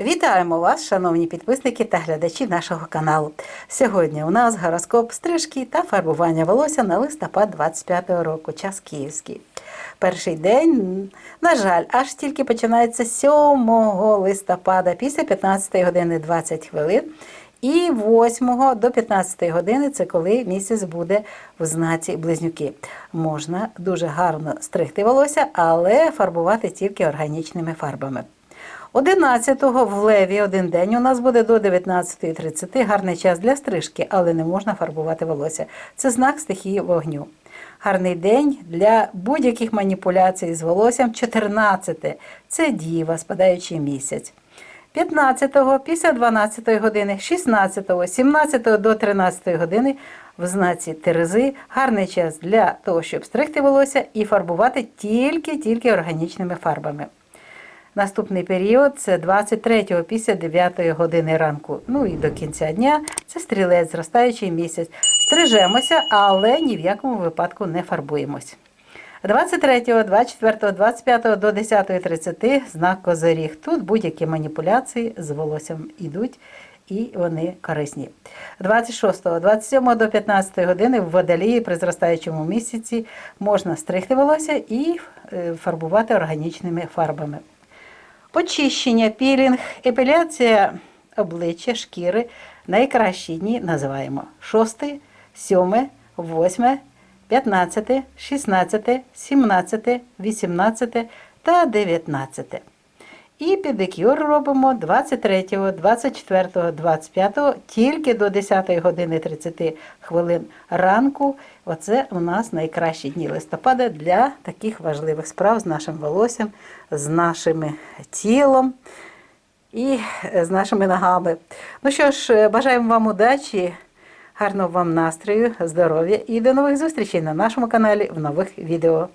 Вітаємо вас, шановні підписники та глядачі нашого каналу. Сьогодні у нас гороскоп стрижки та фарбування волосся на листопад 25-го року, час київський. Перший день, на жаль, аж тільки починається 7 листопада після 15 години 20 хвилин. І 8 до 15 години це коли місяць буде в знаці близнюки. Можна дуже гарно стригти волосся, але фарбувати тільки органічними фарбами. 11-го в Леві один день у нас буде до 19.30. Гарний час для стрижки, але не можна фарбувати волосся. Це знак стихії вогню. Гарний день для будь-яких маніпуляцій з волоссям. 14 це діва, спадаючий місяць. 15-го після 12 години, 16-го, 17-го до 13 години в знаці Терези гарний час для того, щоб стригти волосся і фарбувати тільки-тільки органічними фарбами. Наступний період це 23-го після 9 години ранку. Ну і до кінця дня це стрілець, зростаючий місяць. Стрижемося, але ні в якому випадку не фарбуємось. 23, 24, 25 до 10.30 знак Козиріг. Тут будь-які маніпуляції з волоссям йдуть і вони корисні. 26, 27 до 15 години в водолії при зростаючому місяці можна стригти волосся і е, фарбувати органічними фарбами. Очищення, пілінг, епіляція обличчя, шкіри найкращі дні називаємо 6, 7, 8, 15, 16, 17, 18 та 19. І педикюр робимо 23, 24, 25, тільки до 10 години 30 хвилин ранку. Оце у нас найкращі дні листопада для таких важливих справ з нашим волоссям, з нашим тілом і з нашими ногами. Ну що ж, бажаємо вам удачі, гарного вам настрою, здоров'я і до нових зустрічей на нашому каналі в нових відео.